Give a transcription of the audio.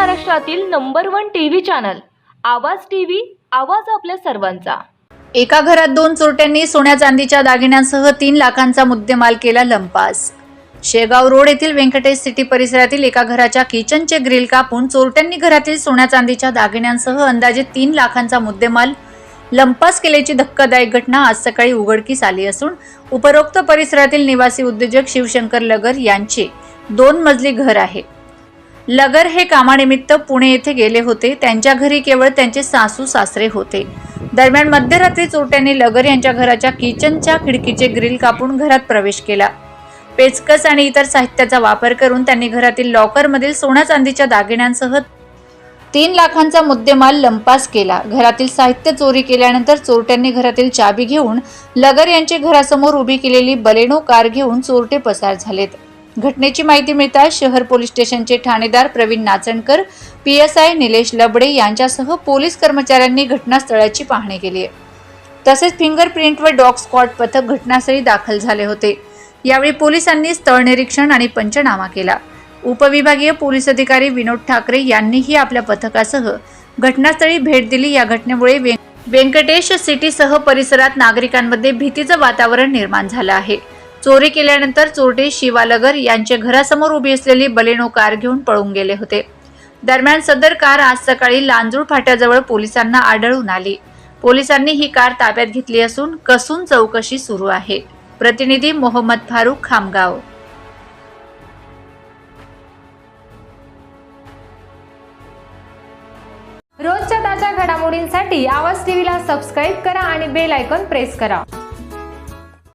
महाराष्ट्रातील number one TV channel Awaaz TV आवाज आपल्या सर्वांचा. एका घरात दोन चोरट्यांनी सोन्या चांदीच्या दागिन्यांसह तीन लाखांचा मुद्देमाल केला लंपास. शेगाव रोड येथील व्यंकटेश सिटी परिसरातील एका घराच्या किचनचे ग्रिल कापून चोरट्यांनी घरातील सोन्या चांदीच्या दागिन्यांसह अंदाजे तीन लाखांचा मुद्देमाल लंपास केल्याची धक्कादायक घटना आज सकाळी उघडकीस आली असून उपरोक्त परिसरातील निवासी उद्योजक शिवशंकर लगर यांचे दोन मजली घर आहे. लगर हे कामानिमित्त पुणे येथे गेले होते. त्यांच्या घरी केवळ त्यांचे सासू सासरे होते. दरम्यान मध्यरात्री चोरट्यांनी लगर यांच्या घराच्या किचनच्या खिडकीचे ग्रिल कापून घरात प्रवेश केला. पेचकस आणि इतर साहित्याचा वापर करून त्यांनी घरातील लॉकरमधील सोन्या चांदीच्या दागिन्यांसह तीन लाखांचा मुद्देमाल लंपास केला. घरातील साहित्य चोरी केल्यानंतर चोरट्यांनी घरातील चाबी घेऊन लगर यांचे घरासमोर उभी केलेली बलेनो कार घेऊन चोरटे पसार झालेत. घटनेची माहिती मिळताच शहर पोलीस स्टेशनचे ठाणेदार Praveen Nachankar P S I Nilesh Labde यांच्यासह पोलीस कर्मचाऱ्यांनी घटनास्थळाची पाहणी केली आहे. तसेच फिंगरप्रिंट व डॉग स्क्वॉड पथक घटनास्थळी दाखल झाले होते. यावेळी पोलिसांनी स्थळ निरीक्षण आणि पंचनामा केला. उपविभागीय पोलीस अधिकारी विनोद ठाकरे यांनीही आपल्या पथकासह घटनास्थळी भेट दिली. या घटनेमुळे व्यं- व्यंकटेश सिटीसह परिसरात नागरिकांमध्ये भीतीचं वातावरण निर्माण झालं आहे. चोरी केल्यानंतर चोरटे शिवालगर यांच्या घरासमोर उभी असलेली बलेनो कार घेऊन पळून गेले होते. दरम्यान सदर कार आज सकाळी लांजूळ फाट्याजवळ पोलिसांना आढळून आली. पोलिसांनी ही कार ताब्यात घेतली असून कसून चौकशी सुरू आहे. प्रतिनिधी मोहम्मद फारुख खामगाव. रोजच्या ताज्या घडामोडींसाठी आवाज टीव्हीला सबस्क्राईब करा आणि बेल आयकॉन प्रेस करा.